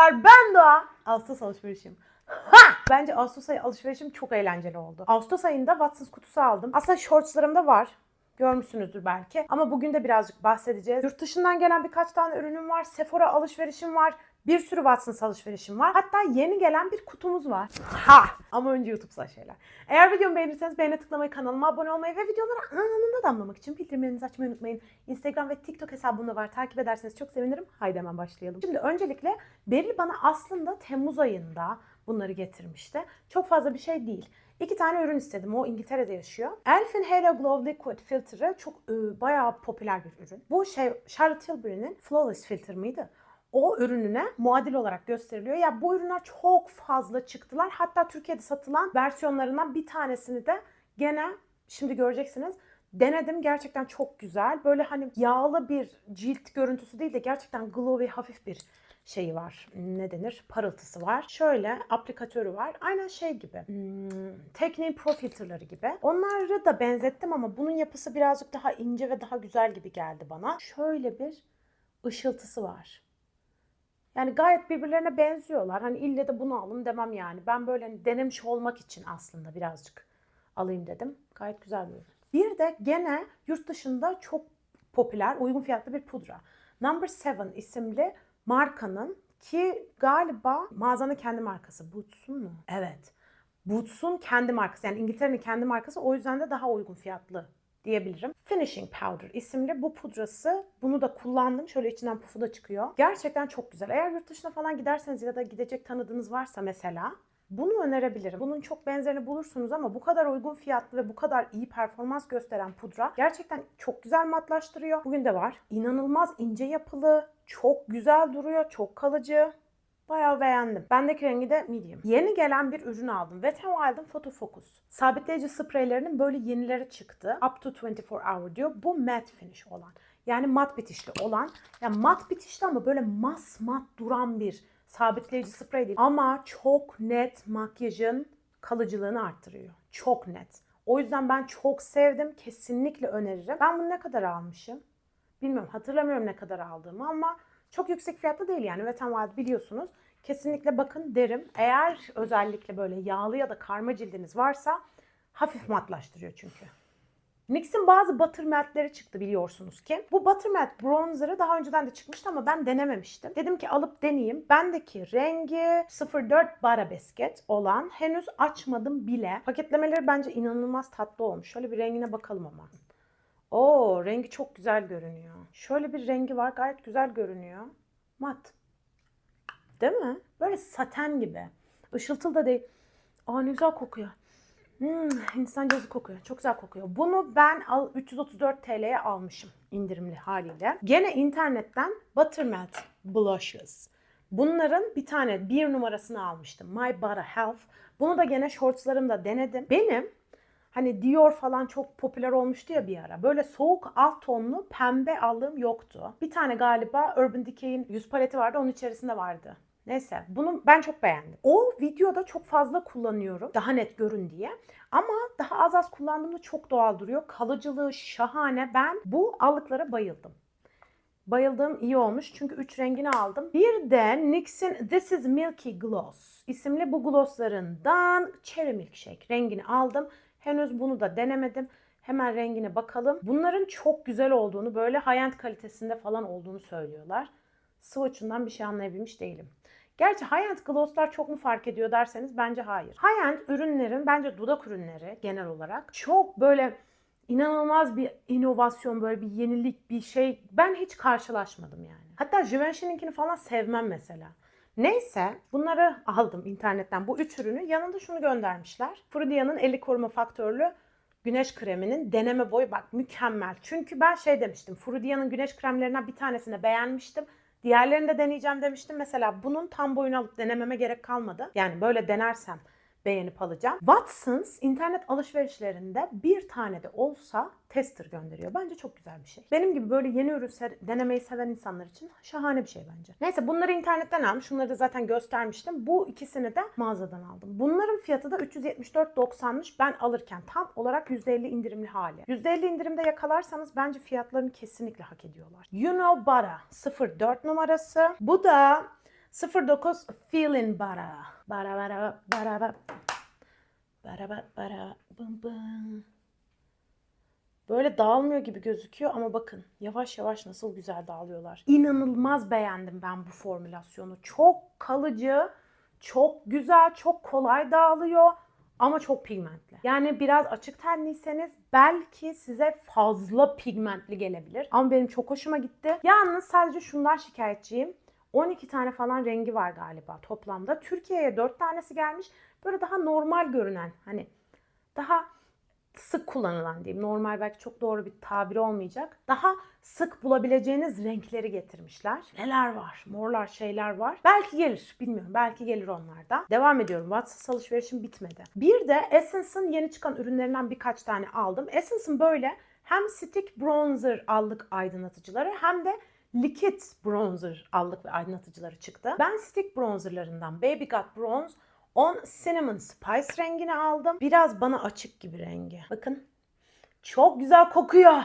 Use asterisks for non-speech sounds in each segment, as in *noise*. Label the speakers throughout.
Speaker 1: Merhabalar ben Doğa. Ağustos alışverişim. Ha! Bence Ağustos ayı alışverişim çok eğlenceli oldu. Ağustos ayında Watsons kutusu aldım. Aslında shortslarımda var. Görmüşsünüzdür belki. Ama bugün de birazcık bahsedeceğiz. Yurt dışından gelen birkaç tane ürünüm var. Sephora alışverişim var. Bir sürü Watsons alışverişim var. Hatta yeni gelen bir kutumuz var. Ha! Ama önce YouTube'sal şeyler. Eğer videomu beğenirseniz beğene tıklamayı, kanalıma abone olmayı ve videoları anında damlamak için bildirimlerinizi açmayı unutmayın. Instagram ve TikTok hesabımda var. Takip ederseniz çok sevinirim. Haydi hemen başlayalım. Şimdi öncelikle Beril bana aslında Temmuz ayında bunları getirmişti. Çok fazla bir şey değil. İki tane ürün istedim. O İngiltere'de yaşıyor. Elf'in Halo Glow Liquid Filter'ı çok e, bayağı popüler bir ürün. Bu şey Charlotte Tilbury'nin Flawless Filter mıydı? O ürününe muadil olarak gösteriliyor. Ya bu ürünler çok fazla çıktılar. Hatta Türkiye'de satılan versiyonlarından bir tanesini de gene şimdi göreceksiniz denedim. Gerçekten çok güzel. Böyle hani yağlı bir cilt görüntüsü değil de gerçekten glowy hafif bir şeyi var. Ne denir? Parıltısı var. Şöyle aplikatörü var. Aynen şey gibi. Hmm, Tekniğin Pro filterları gibi. Onları da benzettim ama bunun yapısı birazcık daha ince ve daha güzel gibi geldi bana. Şöyle bir ışıltısı var. Yani gayet birbirlerine benziyorlar. Hani ille de bunu alın demem yani. Ben böyle hani denemiş olmak için aslında birazcık alayım dedim. Gayet güzel bir ürün. Bir de gene yurt dışında çok popüler, uygun fiyatlı bir pudra. Number 7 isimli markanın ki galiba mağazanın kendi markası. Boots'un mu? Evet. Boots'un kendi markası. Yani İngiltere'nin kendi markası. O yüzden de daha uygun fiyatlı diyebilirim. Finishing Powder isimli bu pudrası. Bunu da kullandım. Şöyle içinden pufu da çıkıyor. Gerçekten çok güzel. Eğer yurt dışına falan giderseniz ya da gidecek tanıdığınız varsa mesela bunu önerebilirim. Bunun çok benzerini bulursunuz ama bu kadar uygun fiyatlı ve bu kadar iyi performans gösteren pudra gerçekten çok güzel matlaştırıyor. Bugün de var. İnanılmaz ince yapılı, çok güzel duruyor, çok kalıcı. Bayağı beğendim. Bendeki rengi de medium. Yeni gelen bir ürün aldım. Wet n Wild'ın Photo Focus. Sabitleyici spreylerinin böyle yenileri çıktı. Up to 24 hour diyor. Bu matte finish olan. Yani mat bitişli olan. Yani mat bitişli ama böyle mas mat duran bir sabitleyici sprey değil. Ama çok net makyajın kalıcılığını arttırıyor. Çok net. O yüzden ben çok sevdim. Kesinlikle öneririm. Ben bunu ne kadar almışım? Bilmiyorum hatırlamıyorum ne kadar aldığımı ama çok yüksek fiyatlı değil yani. N Wild biliyorsunuz. Kesinlikle bakın derim. Eğer özellikle böyle yağlı ya da karma cildiniz varsa hafif matlaştırıyor çünkü. NYX'in bazı butter matte'leri çıktı biliyorsunuz ki. Bu butter matte bronzer'ı daha önceden de çıkmıştı ama ben denememiştim. Dedim ki alıp deneyeyim. Bendeki rengi 04 Bara Biscuit olan henüz açmadım bile. Paketlemeleri bence inanılmaz tatlı olmuş. Şöyle bir rengine bakalım ama. Oo rengi çok güzel görünüyor. Şöyle bir rengi var gayet güzel görünüyor. Mat. Değil mi? Böyle saten gibi. Işıltılı da değil. Aa ne güzel kokuyor. Hmm, Hindistan cevizi kokuyor. Çok güzel kokuyor. Bunu ben al 334 TL'ye almışım indirimli haliyle. Gene internetten Buttermatte Blushes. Bunların bir tane bir numarasını almıştım. My Butter Health. Bunu da gene shortslarımda denedim. Benim hani Dior falan çok popüler olmuştu ya bir ara. Böyle soğuk alt tonlu pembe aldığım yoktu. Bir tane galiba Urban Decay'in yüz paleti vardı. Onun içerisinde vardı. Neyse bunu ben çok beğendim. O videoda çok fazla kullanıyorum. Daha net görün diye. Ama daha az az kullandığımda çok doğal duruyor. Kalıcılığı şahane. Ben bu allıklara bayıldım. Bayıldığım iyi olmuş çünkü 3 rengini aldım. Bir de NYX'in This is Milky Gloss isimli bu glosslarından Cherry Milkshake rengini aldım. Henüz bunu da denemedim. Hemen rengine bakalım. Bunların çok güzel olduğunu, böyle high-end kalitesinde falan olduğunu söylüyorlar. Swatch'undan bir şey anlayabilmiş değilim. Gerçi high-end glosslar çok mu fark ediyor derseniz bence hayır. High-end ürünlerin bence dudak ürünleri genel olarak çok böyle inanılmaz bir inovasyon, böyle bir yenilik, bir şey ben hiç karşılaşmadım yani. Hatta Givenchy'ninkini falan sevmem mesela. Neyse bunları aldım internetten bu üç ürünü. Yanında şunu göndermişler. Frudia'nın 50 koruma faktörlü güneş kreminin deneme boyu bak mükemmel. Çünkü ben şey demiştim. Frudia'nın güneş kremlerinden bir tanesini beğenmiştim. Diğerlerini de deneyeceğim demiştim. Mesela bunun tam boyunu alıp denememe gerek kalmadı. Yani böyle denersem beğenip alacağım. Watsons internet alışverişlerinde bir tane de olsa tester gönderiyor. Bence çok güzel bir şey. Benim gibi böyle yeni ürün denemeyi seven insanlar için şahane bir şey bence. Neyse bunları internetten almış. Şunları da zaten göstermiştim. Bu ikisini de mağazadan aldım. Bunların fiyatı da 374.90'mış ben alırken. Tam olarak %50 indirimli hali. %50 indirimde yakalarsanız bence fiyatlarını kesinlikle hak ediyorlar. You Know Bara 04 numarası. Bu da 09 Feeling Bara. Bara bara bara bara. Bara bara bım bım. Böyle dağılmıyor gibi gözüküyor ama bakın yavaş yavaş nasıl güzel dağılıyorlar. İnanılmaz beğendim ben bu formülasyonu. Çok kalıcı, çok güzel, çok kolay dağılıyor ama çok pigmentli. Yani biraz açık tenliyseniz belki size fazla pigmentli gelebilir. Ama benim çok hoşuma gitti. Yalnız sadece şundan şikayetçiyim. 12 tane falan rengi var galiba toplamda. Türkiye'ye 4 tanesi gelmiş. Böyle daha normal görünen hani daha sık kullanılan diyeyim. Normal belki çok doğru bir tabir olmayacak. Daha sık bulabileceğiniz renkleri getirmişler. Neler var? Morlar şeyler var. Belki gelir. Bilmiyorum. Belki gelir onlarda. Devam ediyorum. Watsons alışverişim bitmedi. Bir de Essence'ın yeni çıkan ürünlerinden birkaç tane aldım. Essence'ın böyle hem stick bronzer allık aydınlatıcıları hem de liquid bronzer allık ve aydınlatıcıları çıktı. Ben stick bronzerlarından Baby Got Bronze On Cinnamon Spice rengini aldım. Biraz bana açık gibi rengi. Bakın. Çok güzel kokuyor.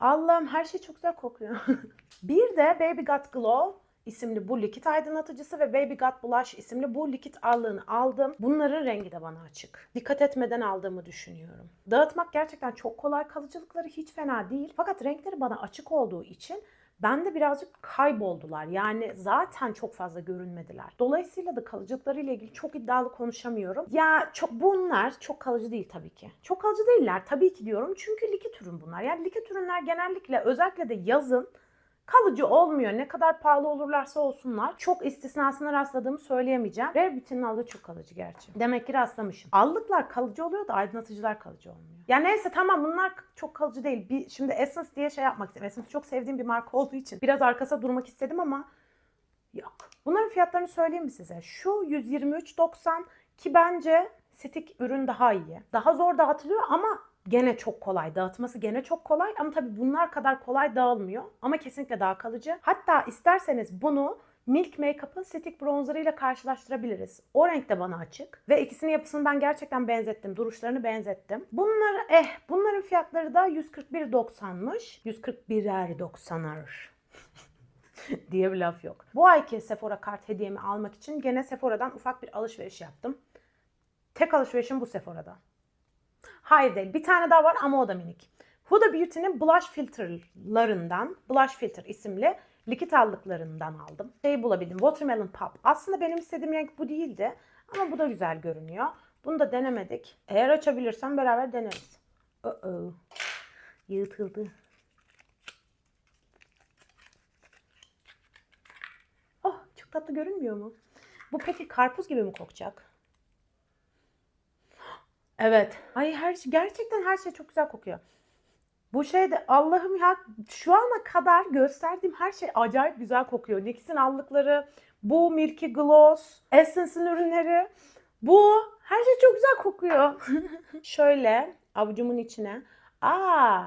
Speaker 1: Allah'ım her şey çok güzel kokuyor. *laughs* bir de Baby Got Glow isimli bu likit aydınlatıcısı ve Baby Got Blush isimli bu likit allığını aldım. Bunların rengi de bana açık. Dikkat etmeden aldığımı düşünüyorum. Dağıtmak gerçekten çok kolay. Kalıcılıkları hiç fena değil. Fakat renkleri bana açık olduğu için bende birazcık kayboldular. Yani zaten çok fazla görünmediler. Dolayısıyla da kalıcılıklarıyla ilgili çok iddialı konuşamıyorum. Ya çok bunlar çok kalıcı değil tabii ki. Çok kalıcı değiller tabii ki diyorum. Çünkü likit ürün bunlar. Yani likit ürünler genellikle özellikle de yazın kalıcı olmuyor. Ne kadar pahalı olurlarsa olsunlar. Çok istisnasına rastladığımı söyleyemeyeceğim. Rare Beauty'nin aldığı çok kalıcı gerçi. Demek ki rastlamışım. Allıklar kalıcı oluyor da aydınlatıcılar kalıcı olmuyor. Ya neyse tamam bunlar çok kalıcı değil. Bir, şimdi Essence diye şey yapmak istedim. Essence çok sevdiğim bir marka olduğu için biraz arkasında durmak istedim ama yok. Bunların fiyatlarını söyleyeyim mi size? Şu 123.90 ki bence stick ürün daha iyi. Daha zor dağıtılıyor ama gene çok kolay. Dağıtması gene çok kolay ama tabii bunlar kadar kolay dağılmıyor. Ama kesinlikle daha kalıcı. Hatta isterseniz bunu Milk Makeup'ın Stick Bronzer ile karşılaştırabiliriz. O renk de bana açık. Ve ikisinin yapısını ben gerçekten benzettim. Duruşlarını benzettim. Bunları eh bunların fiyatları da 141.90'mış. 141'er 90'ar diye bir laf yok. Bu ayki Sephora kart hediyemi almak için gene Sephora'dan ufak bir alışveriş yaptım. Tek alışverişim bu Sephora'da. Hayır değil. Bir tane daha var ama o da minik. Huda Beauty'nin blush filterlarından, Blush Filter isimli likit allıklarından aldım. Şeyi bulabildim. Watermelon Pop. Aslında benim istediğim renk bu değildi. Ama bu da güzel görünüyor. Bunu da denemedik. Eğer açabilirsem beraber deneriz. Uh -oh. Yırtıldı. Oh çok tatlı görünmüyor mu? Bu peki karpuz gibi mi kokacak? Evet. Ay her şey gerçekten her şey çok güzel kokuyor. Bu şey de Allah'ım ya şu ana kadar gösterdiğim her şey acayip güzel kokuyor. NYX'in allıkları, bu Milky Gloss, Essence'in ürünleri. Bu her şey çok güzel kokuyor. *laughs* Şöyle avucumun içine. Aa,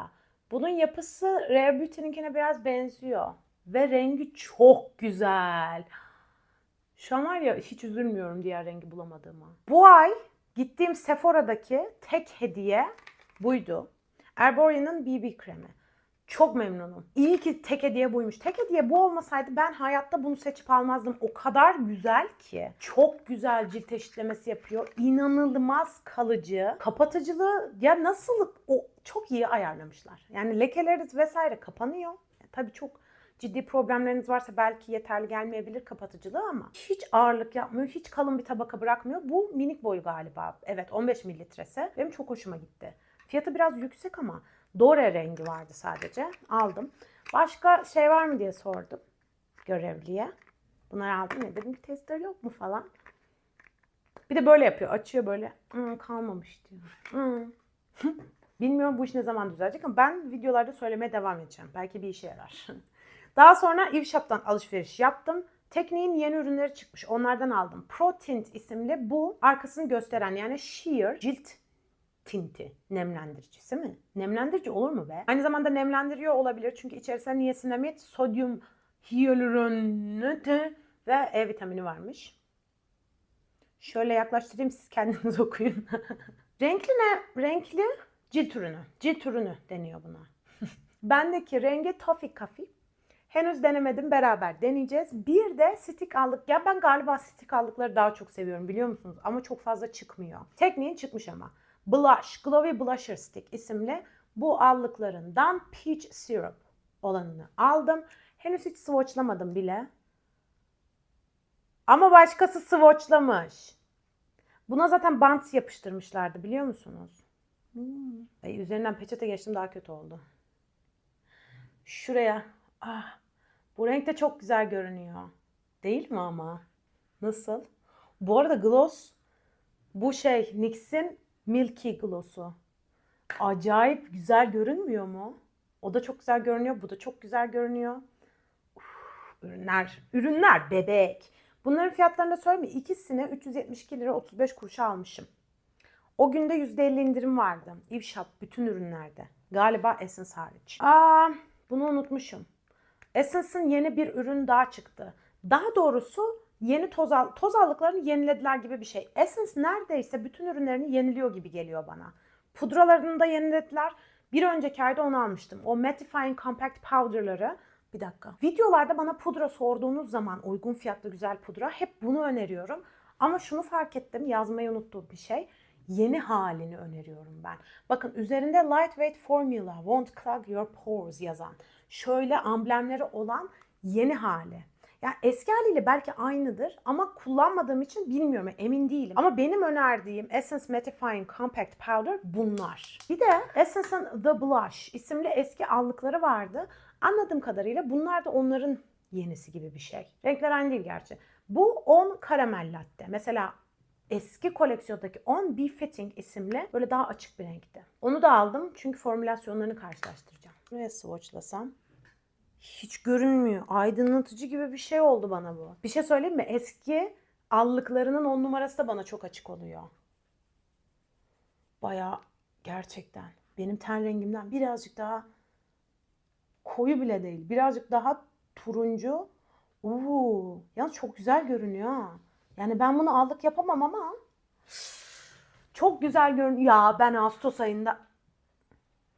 Speaker 1: bunun yapısı Rare Beauty'ninkine biraz benziyor. Ve rengi çok güzel. Şu an var ya hiç üzülmüyorum diğer rengi bulamadığıma. Bu ay gittiğim Sephora'daki tek hediye buydu. Erborian'ın BB kremi. Çok memnunum. İyi ki tek hediye buymuş. Tek hediye bu olmasaydı ben hayatta bunu seçip almazdım. O kadar güzel ki. Çok güzel cilt eşitlemesi yapıyor. İnanılmaz kalıcı. Kapatıcılığı ya nasıl o çok iyi ayarlamışlar. Yani lekeleriniz vesaire kapanıyor. Yani tabii çok ciddi problemleriniz varsa belki yeterli gelmeyebilir kapatıcılığı ama hiç ağırlık yapmıyor, hiç kalın bir tabaka bırakmıyor. Bu minik boyu galiba. Evet 15 mililitresi. Benim çok hoşuma gitti. Fiyatı biraz yüksek ama Dore rengi vardı sadece. Aldım. Başka şey var mı diye sordum görevliye. Bunları aldım ya dedim testleri yok mu falan. Bir de böyle yapıyor. Açıyor böyle. Hmm, kalmamış diyor. Hmm. *laughs* Bilmiyorum bu iş ne zaman düzelecek ama ben videolarda söylemeye devam edeceğim. Belki bir işe yarar. *laughs* Daha sonra Eve Shop'tan alışveriş yaptım. Tekniğin yeni ürünleri çıkmış. Onlardan aldım. Pro Tint isimli bu arkasını gösteren yani sheer cilt tinti. Nemlendiricisi mi? Nemlendirici olur mu be? Aynı zamanda nemlendiriyor olabilir. Çünkü içerisinde niasinamid, sodyum hyaluronat ve E vitamini varmış. Şöyle yaklaştırayım siz kendiniz *laughs* okuyun. Renkli ne? Renkli cilt ürünü. Cilt ürünü deniyor buna. *laughs* Bendeki rengi Toffee Coffee. Henüz denemedim. Beraber deneyeceğiz. Bir de stick aldık. Ya ben galiba stick aldıkları daha çok seviyorum biliyor musunuz? Ama çok fazla çıkmıyor. Tekniğin çıkmış ama. Blush, Glowy Blusher Stick isimli bu allıklarından Peach Syrup olanını aldım. Henüz hiç swatchlamadım bile. Ama başkası swatchlamış. Buna zaten bant yapıştırmışlardı biliyor musunuz? Hmm. Ay, üzerinden peçete geçtim daha kötü oldu. Şuraya. Ah, bu renk de çok güzel görünüyor. Değil mi ama? Nasıl? Bu arada gloss bu şey NYX'in Milky Gloss'u. Acayip güzel görünmüyor mu? O da çok güzel görünüyor. Bu da çok güzel görünüyor. Uf, ürünler. Ürünler bebek. Bunların fiyatlarını da söyleyeyim mi? İkisine 372 lira 35 kuruşa almışım. O günde %50 indirim vardı. Eve Shop bütün ürünlerde. Galiba Essence hariç. Aa, bunu unutmuşum. Essence'ın yeni bir ürün daha çıktı. Daha doğrusu yeni toz, al toz allıklarını yenilediler gibi bir şey. Essence neredeyse bütün ürünlerini yeniliyor gibi geliyor bana. Pudralarını da yenilediler. Bir önceki ayda onu almıştım. O Mattifying Compact Powder'ları. Bir dakika. Videolarda bana pudra sorduğunuz zaman uygun fiyatlı güzel pudra hep bunu öneriyorum. Ama şunu fark ettim yazmayı unuttuğum bir şey. Yeni halini öneriyorum ben. Bakın üzerinde lightweight formula won't clog your pores yazan şöyle amblemleri olan yeni hali. Yani eski haliyle belki aynıdır ama kullanmadığım için bilmiyorum emin değilim. Ama benim önerdiğim Essence Mattifying Compact Powder bunlar. Bir de Essence'ın The Blush isimli eski allıkları vardı. Anladığım kadarıyla bunlar da onların yenisi gibi bir şey. Renkler aynı değil gerçi. Bu 10 karamel latte. Mesela eski koleksiyondaki 10 Be Fitting isimli böyle daha açık bir renkti. Onu da aldım çünkü formülasyonlarını karşılaştıracağım. Buraya swatchlasam. Hiç görünmüyor. Aydınlatıcı gibi bir şey oldu bana bu. Bir şey söyleyeyim mi? Eski allıklarının 10 numarası da bana çok açık oluyor. Baya gerçekten benim ten rengimden birazcık daha koyu bile değil. Birazcık daha turuncu. Uuu. Yalnız çok güzel görünüyor ha. Yani ben bunu aldık yapamam ama çok güzel görünüyor. Ya ben Ağustos ayında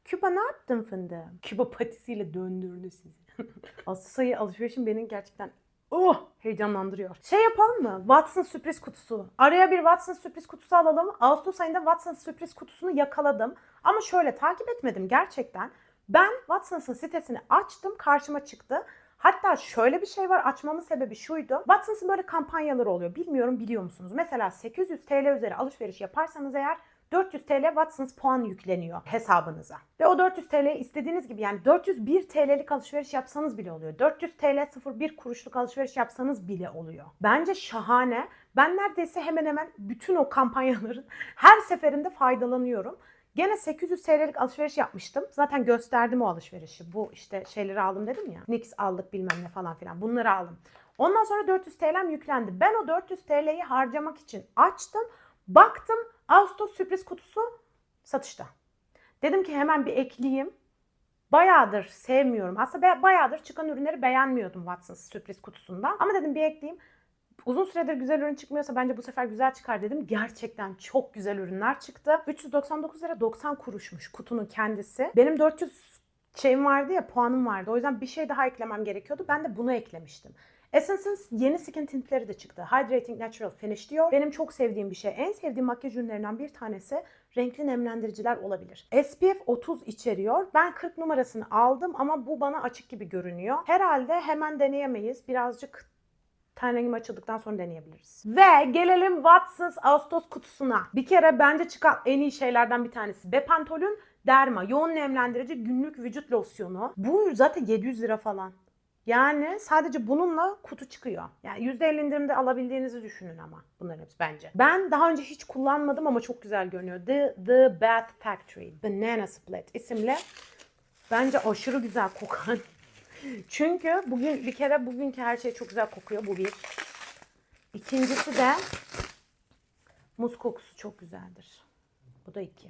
Speaker 1: Küba ne yaptın fındığım? Küba patisiyle döndürdü sizi. *laughs* Ağustos ayı alışverişim beni gerçekten oh heyecanlandırıyor. Şey yapalım mı? Watson sürpriz kutusu. Araya bir Watson sürpriz kutusu alalım. Ağustos ayında Watson sürpriz kutusunu yakaladım. Ama şöyle takip etmedim gerçekten. Ben Watson's'ın sitesini açtım karşıma çıktı. Hatta şöyle bir şey var açmamın sebebi şuydu. Watson's'ın böyle kampanyaları oluyor. Bilmiyorum biliyor musunuz? Mesela 800 TL üzeri alışveriş yaparsanız eğer 400 TL Watsons puan yükleniyor hesabınıza. Ve o 400 TL istediğiniz gibi yani 401 TL'lik alışveriş yapsanız bile oluyor. 400 TL 01 kuruşluk alışveriş yapsanız bile oluyor. Bence şahane. Ben neredeyse hemen hemen bütün o kampanyaların *laughs* her seferinde faydalanıyorum. Gene 800 TL'lik alışveriş yapmıştım. Zaten gösterdim o alışverişi. Bu işte şeyleri aldım dedim ya. NYX aldık bilmem ne falan filan. Bunları aldım. Ondan sonra 400 TL'm yüklendi. Ben o 400 TL'yi harcamak için açtım. Baktım Ağustos sürpriz kutusu satışta. Dedim ki hemen bir ekleyeyim. Bayağıdır sevmiyorum. Aslında bayağıdır çıkan ürünleri beğenmiyordum Watsons sürpriz kutusunda. Ama dedim bir ekleyeyim. Uzun süredir güzel ürün çıkmıyorsa bence bu sefer güzel çıkar dedim. Gerçekten çok güzel ürünler çıktı. 399 lira 90 kuruşmuş kutunun kendisi. Benim 400 şeyim vardı ya puanım vardı. O yüzden bir şey daha eklemem gerekiyordu. Ben de bunu eklemiştim. Essence'ın yeni skin tintleri de çıktı. Hydrating Natural Finish diyor. Benim çok sevdiğim bir şey. En sevdiğim makyaj ürünlerinden bir tanesi renkli nemlendiriciler olabilir. SPF 30 içeriyor. Ben 40 numarasını aldım ama bu bana açık gibi görünüyor. Herhalde hemen deneyemeyiz. Birazcık ten rengim açıldıktan sonra deneyebiliriz. Ve gelelim Watsons Ağustos kutusuna. Bir kere bence çıkan en iyi şeylerden bir tanesi. Bepantol'ün Derma yoğun nemlendirici günlük vücut losyonu. Bu zaten 700 lira falan. Yani sadece bununla kutu çıkıyor. Yani %50 indirimde alabildiğinizi düşünün ama bunların hepsi bence. Ben daha önce hiç kullanmadım ama çok güzel görünüyor. The, The Bath Factory Banana Split isimli bence aşırı güzel kokan. *laughs* Çünkü bugün bir kere bugünkü her şey çok güzel kokuyor. Bu bir. İkincisi de muz kokusu çok güzeldir. Bu da iki.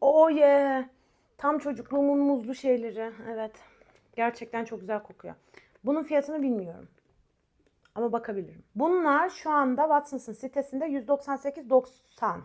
Speaker 1: Oh yeah. Tam çocukluğumun muzlu şeyleri. Evet. Gerçekten çok güzel kokuyor. Bunun fiyatını bilmiyorum. Ama bakabilirim. Bunlar şu anda Watsons'ın sitesinde 198.90.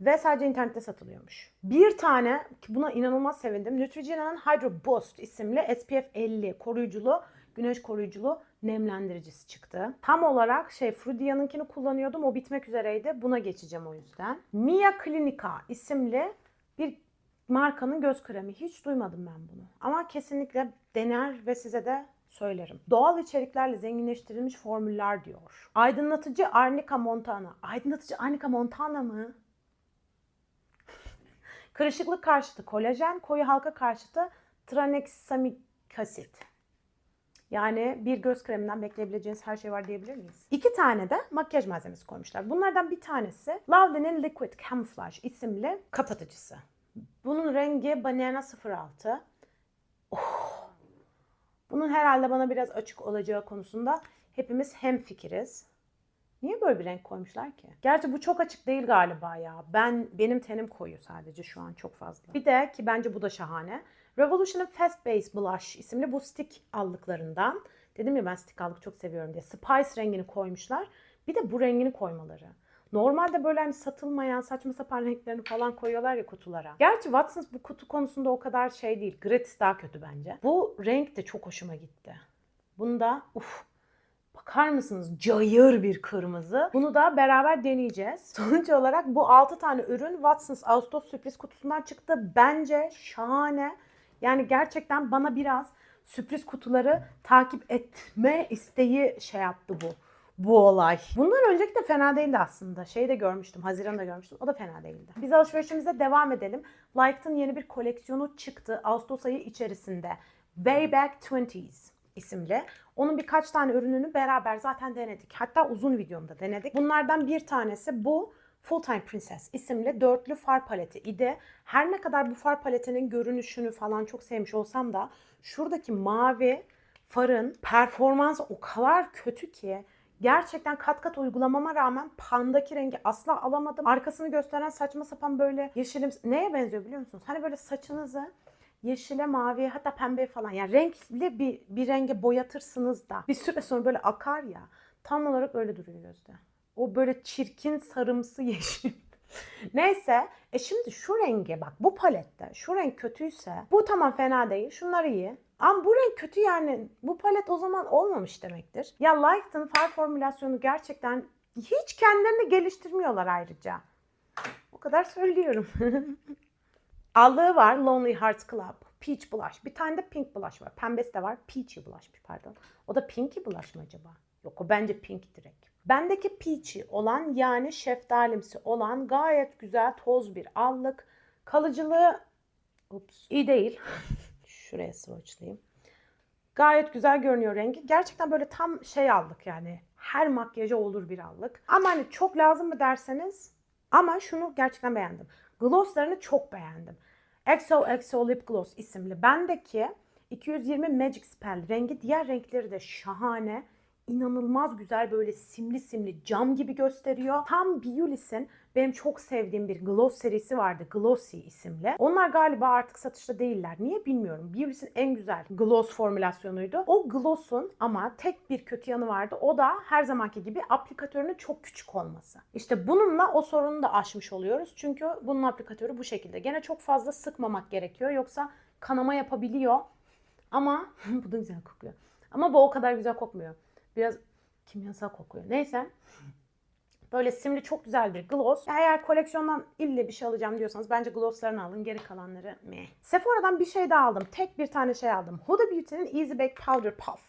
Speaker 1: Ve sadece internette satılıyormuş. Bir tane ki buna inanılmaz sevindim. Neutrogena'nın Hydro Boost isimli SPF 50 koruyuculu, güneş koruyuculu nemlendiricisi çıktı. Tam olarak şey Frudia'nınkini kullanıyordum. O bitmek üzereydi. Buna geçeceğim o yüzden. Mia Clinica isimli bir markanın göz kremi. Hiç duymadım ben bunu. Ama kesinlikle dener ve size de söylerim. Doğal içeriklerle zenginleştirilmiş formüller diyor. Aydınlatıcı Arnica Montana. Aydınlatıcı Arnica Montana mı? *laughs* Kırışıklık karşıtı kolajen, koyu halka karşıtı tranexamik asit. Yani bir göz kreminden bekleyebileceğiniz her şey var diyebilir miyiz? İki tane de makyaj malzemesi koymuşlar. Bunlardan bir tanesi Lavde'nin Liquid Camouflage isimli kapatıcısı. Bunun rengi Banana 06. Oh. Bunun herhalde bana biraz açık olacağı konusunda hepimiz hem fikiriz. Niye böyle bir renk koymuşlar ki? Gerçi bu çok açık değil galiba ya. Ben benim tenim koyu sadece şu an çok fazla. Bir de ki bence bu da şahane. Revolution'ın Fast Base Blush isimli bu stick allıklarından. Dedim ya ben stick allık çok seviyorum diye. Spice rengini koymuşlar. Bir de bu rengini koymaları. Normalde böyle hani satılmayan saçma sapan renklerini falan koyuyorlar ya kutulara. Gerçi Watsons bu kutu konusunda o kadar şey değil. Gratis daha kötü bence. Bu renk de çok hoşuma gitti. Bunda uf Bakar mısınız? Cayır bir kırmızı. Bunu da beraber deneyeceğiz. *laughs* Sonuç olarak bu 6 tane ürün Watsons Ağustos sürpriz kutusundan çıktı. Bence şahane. Yani gerçekten bana biraz sürpriz kutuları takip etme isteği şey yaptı bu. Bu olay. Bundan önceki de fena değildi aslında. Şeyi de görmüştüm. Haziran'da görmüştüm. O da fena değildi. Biz alışverişimize devam edelim. Liked'ın yeni bir koleksiyonu çıktı. Ağustos ayı içerisinde. Way Back 20s isimli. Onun birkaç tane ürününü beraber zaten denedik. Hatta uzun videomda denedik. Bunlardan bir tanesi bu Full Time Princess isimli dörtlü far paleti idi. Her ne kadar bu far paletinin görünüşünü falan çok sevmiş olsam da şuradaki mavi farın performansı o kadar kötü ki Gerçekten kat kat uygulamama rağmen pandaki rengi asla alamadım. Arkasını gösteren saçma sapan böyle yeşilim neye benziyor biliyor musunuz? Hani böyle saçınızı yeşile, maviye hatta pembe falan yani renkli bir, bir renge boyatırsınız da bir süre sonra böyle akar ya tam olarak öyle duruyor gözde. O böyle çirkin sarımsı *laughs* yeşil. Neyse e şimdi şu renge bak bu palette şu renk kötüyse bu tamam fena değil şunlar iyi. Ama bu renk kötü yani bu palet o zaman olmamış demektir. Ya Lighten far formülasyonu gerçekten hiç kendilerini geliştirmiyorlar ayrıca. O kadar söylüyorum. *laughs* Allığı var Lonely Hearts Club. Peach Blush. Bir tane de Pink Blush var. Pembesi de var. Peachy Blush pardon. O da Pinky Blush mı acaba? Yok o bence Pink direkt. Bendeki Peachy olan yani şeftalimsi olan gayet güzel toz bir allık. Kalıcılığı ups, iyi değil. *laughs* Şuraya swatchlayayım. Gayet güzel görünüyor rengi. Gerçekten böyle tam şey aldık yani. Her makyaja olur bir allık. Ama hani çok lazım mı derseniz ama şunu gerçekten beğendim. Glosslarını çok beğendim. Exo Exo Lip Gloss isimli. Bendeki 220 Magic Spell rengi diğer renkleri de şahane. İnanılmaz güzel böyle simli simli cam gibi gösteriyor. Tam Beulis'in benim çok sevdiğim bir gloss serisi vardı. Glossy isimli. Onlar galiba artık satışta değiller. Niye bilmiyorum. Beulis'in en güzel gloss formülasyonuydu. O gloss'un ama tek bir kötü yanı vardı. O da her zamanki gibi aplikatörünün çok küçük olması. İşte bununla o sorunu da aşmış oluyoruz. Çünkü bunun aplikatörü bu şekilde. Gene çok fazla sıkmamak gerekiyor. Yoksa kanama yapabiliyor. Ama *laughs* bu da güzel kokuyor. Ama bu o kadar güzel kokmuyor. Biraz kimyasal kokuyor. Neyse. Böyle simli çok güzel bir gloss. Eğer koleksiyondan ille bir şey alacağım diyorsanız bence glosslarını alın. Geri kalanları meh. Sephora'dan bir şey daha aldım. Tek bir tane şey aldım. Huda Beauty'nin Easy Bake Powder Puff.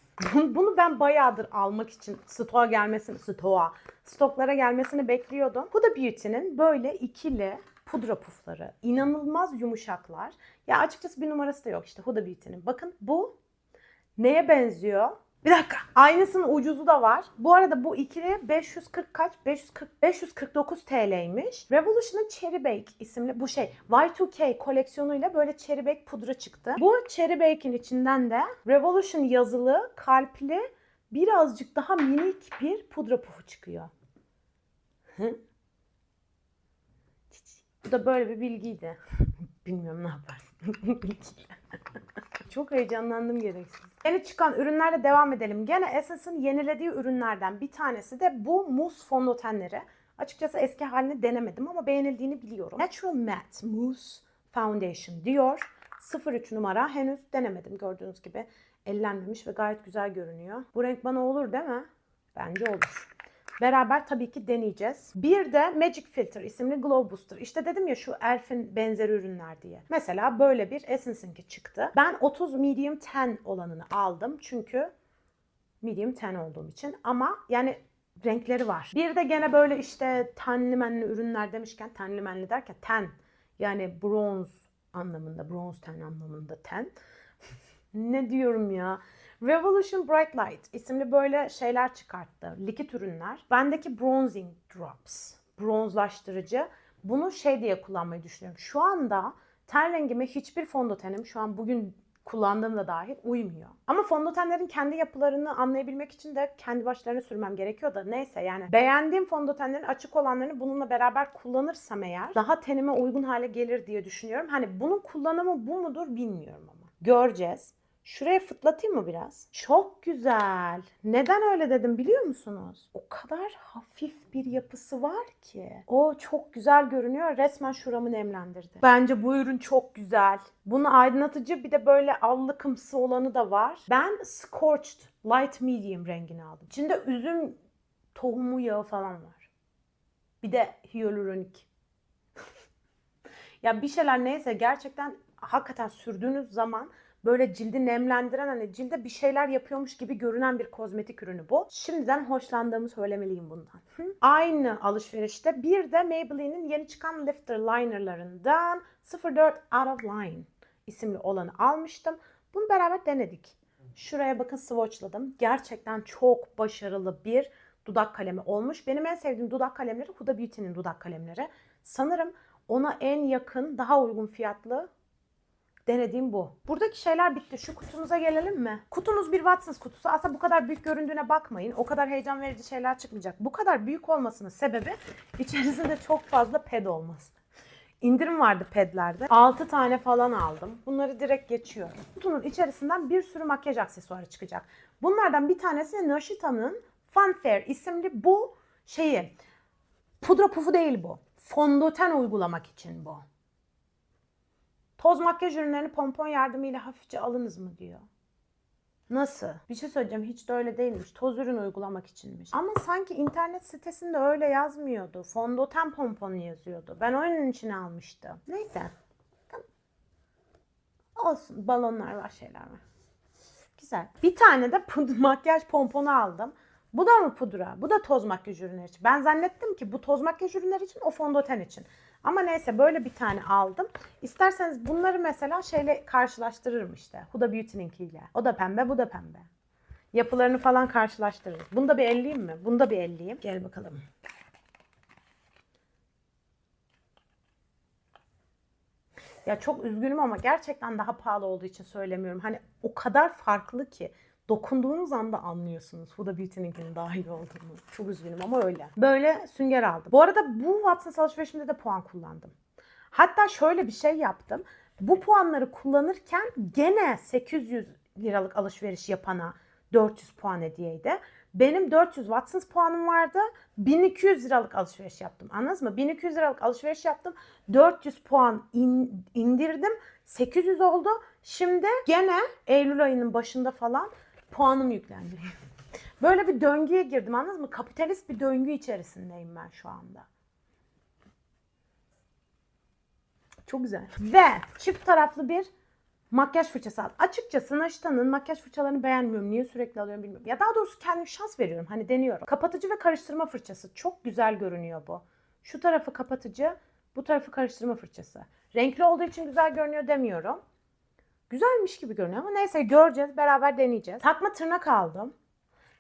Speaker 1: Bunu ben bayağıdır almak için stoğa gelmesini, stoğa, stoklara gelmesini bekliyordum. Huda Beauty'nin böyle ikili pudra pufları. inanılmaz yumuşaklar. Ya açıkçası bir numarası da yok işte Huda Beauty'nin. Bakın bu neye benziyor? Bir dakika. Aynısının ucuzu da var. Bu arada bu ikili 540 kaç? 540 549 TL'ymiş. Revolution'ın Cherry Bake isimli bu şey Y2K koleksiyonuyla böyle Cherry Bake pudra çıktı. Bu Cherry Bake'in içinden de Revolution yazılı, kalpli birazcık daha minik bir pudra pufu çıkıyor. Bu da böyle bir bilgiydi. *laughs* Bilmiyorum ne yaparsın. *laughs* Çok heyecanlandım gereksiz. Yeni çıkan ürünlerle devam edelim. Gene Essence'ın yenilediği ürünlerden bir tanesi de bu muz fondötenleri. Açıkçası eski halini denemedim ama beğenildiğini biliyorum. Natural Matte Mousse Foundation diyor. 03 numara henüz denemedim gördüğünüz gibi. Ellenmemiş ve gayet güzel görünüyor. Bu renk bana olur değil mi? Bence olur. Beraber tabii ki deneyeceğiz. Bir de Magic Filter isimli Glow Booster. İşte dedim ya şu Elf'in benzeri ürünler diye. Mesela böyle bir Essence'inki çıktı. Ben 30 medium 10 olanını aldım. Çünkü medium 10 olduğum için. Ama yani renkleri var. Bir de gene böyle işte tenli menli ürünler demişken tenli menli derken ten yani bronze anlamında bronze ten anlamında ten. *laughs* ne diyorum ya? Revolution Bright Light isimli böyle şeyler çıkarttı. Likit ürünler. Bendeki Bronzing Drops. Bronzlaştırıcı. Bunu şey diye kullanmayı düşünüyorum. Şu anda ten rengime hiçbir fondötenim şu an bugün kullandığım da dahil uymuyor. Ama fondötenlerin kendi yapılarını anlayabilmek için de kendi başlarına sürmem gerekiyor da neyse yani beğendiğim fondötenlerin açık olanlarını bununla beraber kullanırsam eğer daha tenime uygun hale gelir diye düşünüyorum. Hani bunun kullanımı bu mudur bilmiyorum ama. Göreceğiz. Şuraya fıtlatayım mı biraz? Çok güzel. Neden öyle dedim biliyor musunuz? O kadar hafif bir yapısı var ki. O çok güzel görünüyor. Resmen şuramı nemlendirdi. Bence bu ürün çok güzel. Bunun aydınlatıcı bir de böyle allıkımsı olanı da var. Ben Scorched Light Medium rengini aldım. İçinde üzüm tohumu yağı falan var. Bir de hyaluronik. *laughs* ya bir şeyler neyse gerçekten hakikaten sürdüğünüz zaman böyle cildi nemlendiren hani cilde bir şeyler yapıyormuş gibi görünen bir kozmetik ürünü bu. Şimdiden hoşlandığımı söylemeliyim bundan. Aynı alışverişte bir de Maybelline'in yeni çıkan Lifter Liner'larından 04 Out of Line isimli olanı almıştım. Bunu beraber denedik. Şuraya bakın swatchladım. Gerçekten çok başarılı bir dudak kalemi olmuş. Benim en sevdiğim dudak kalemleri Huda Beauty'nin dudak kalemleri. Sanırım ona en yakın, daha uygun fiyatlı denediğim bu. Buradaki şeyler bitti. Şu kutumuza gelelim mi? Kutumuz bir Watsons kutusu. Aslında bu kadar büyük göründüğüne bakmayın. O kadar heyecan verici şeyler çıkmayacak. Bu kadar büyük olmasının sebebi içerisinde çok fazla ped olması. İndirim vardı pedlerde. 6 tane falan aldım. Bunları direkt geçiyorum. Kutunun içerisinden bir sürü makyaj aksesuarı çıkacak. Bunlardan bir tanesi Noshita'nın Funfair isimli bu şeyi. Pudra pufu değil bu. Fondöten uygulamak için bu. Toz makyaj ürünlerini pompon yardımıyla hafifçe alınız mı diyor. Nasıl? Bir şey söyleyeceğim hiç de öyle değilmiş. Toz ürün uygulamak içinmiş. Ama sanki internet sitesinde öyle yazmıyordu. Fondöten pomponu yazıyordu. Ben oyunun içine almıştım. Neyse. Olsun. Balonlar var şeyler var. Güzel. Bir tane de *laughs* makyaj pomponu aldım. Bu da mı pudra? Bu da toz makyaj ürünleri için. Ben zannettim ki bu toz makyaj ürünleri için, o fondöten için. Ama neyse böyle bir tane aldım. İsterseniz bunları mesela şeyle karşılaştırırım işte. Huda Beauty'ninkiyle. O da pembe, bu da pembe. Yapılarını falan karşılaştırırız. Bunu da bir elleyeyim mi? Bunu da bir elleyeyim. Gel bakalım. Ya çok üzgünüm ama gerçekten daha pahalı olduğu için söylemiyorum. Hani o kadar farklı ki dokunduğunuz anda anlıyorsunuz Huda Beauty'ninkinin dahil olduğunu. Çok üzgünüm ama öyle. Böyle sünger aldım. Bu arada bu Watsons alışverişimde de puan kullandım. Hatta şöyle bir şey yaptım. Bu puanları kullanırken gene 800 liralık alışveriş yapana 400 puan hediyeydi. Benim 400 Watsons puanım vardı. 1200 liralık alışveriş yaptım. Anladınız mı? 1200 liralık alışveriş yaptım. 400 puan in- indirdim. 800 oldu. Şimdi gene Eylül ayının başında falan puanım yüklendi. *laughs* Böyle bir döngüye girdim anladınız mı? Kapitalist bir döngü içerisindeyim ben şu anda. Çok güzel. Ve çift taraflı bir makyaj fırçası aldım. Açıkçası Naşita'nın makyaj fırçalarını beğenmiyorum. Niye sürekli alıyorum bilmiyorum. Ya daha doğrusu kendim şans veriyorum. Hani deniyorum. Kapatıcı ve karıştırma fırçası. Çok güzel görünüyor bu. Şu tarafı kapatıcı, bu tarafı karıştırma fırçası. Renkli olduğu için güzel görünüyor demiyorum. Güzelmiş gibi görünüyor ama neyse göreceğiz. Beraber deneyeceğiz. Takma tırnak aldım.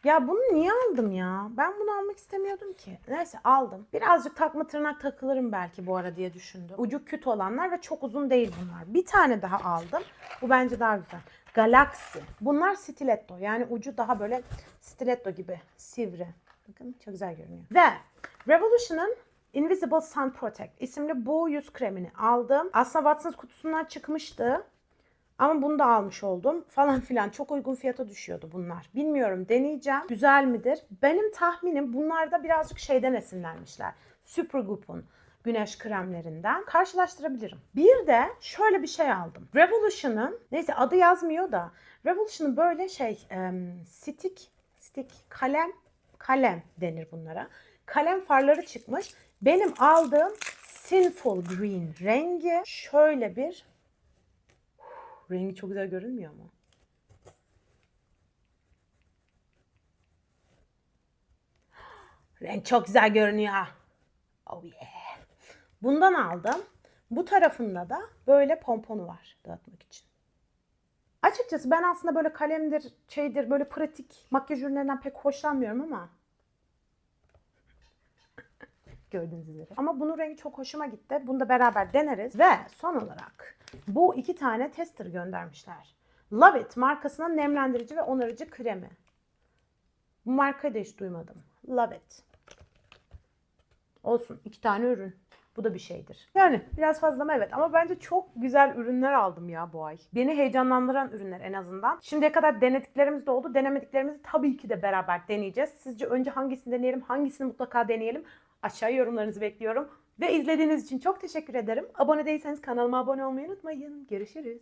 Speaker 1: Ya bunu niye aldım ya? Ben bunu almak istemiyordum ki. Neyse aldım. Birazcık takma tırnak takılırım belki bu ara diye düşündüm. Ucu küt olanlar ve çok uzun değil bunlar. Bir tane daha aldım. Bu bence daha güzel. Galaxy. Bunlar stiletto. Yani ucu daha böyle stiletto gibi sivri. Bakın çok güzel görünüyor. Ve Revolution'ın Invisible Sun Protect isimli bu yüz kremini aldım. Aslında Watsons kutusundan çıkmıştı. Ama bunu da almış oldum *laughs* falan filan. Çok uygun fiyata düşüyordu bunlar. Bilmiyorum deneyeceğim. Güzel midir? Benim tahminim bunlarda birazcık şeyden esinlenmişler. Supergoop'un güneş kremlerinden karşılaştırabilirim. Bir de şöyle bir şey aldım. Revolution'ın neyse adı yazmıyor da Revolution'ın böyle şey em, stick stick kalem kalem denir bunlara. Kalem farları çıkmış. Benim aldığım Sinful Green rengi şöyle bir rengi çok güzel görünmüyor mu? Renk çok güzel görünüyor. Oh yeah. Bundan aldım. Bu tarafında da böyle pomponu var dağıtmak için. Açıkçası ben aslında böyle kalemdir, şeydir, böyle pratik makyaj ürünlerinden pek hoşlanmıyorum ama *laughs* gördüğünüz üzere. Ama bunun rengi çok hoşuma gitti. Bunu da beraber deneriz. Ve son olarak bu iki tane tester göndermişler. Love It markasının nemlendirici ve onarıcı kremi. Bu markayı da hiç duymadım. Love It. Olsun. iki tane ürün. Bu da bir şeydir. Yani biraz fazla mı? Evet ama bence çok güzel ürünler aldım ya bu ay. Beni heyecanlandıran ürünler en azından. Şimdiye kadar denediklerimiz de oldu. Denemediklerimizi tabii ki de beraber deneyeceğiz. Sizce önce hangisini deneyelim, hangisini mutlaka deneyelim? Aşağıya yorumlarınızı bekliyorum. Ve izlediğiniz için çok teşekkür ederim. Abone değilseniz kanalıma abone olmayı unutmayın. Görüşürüz.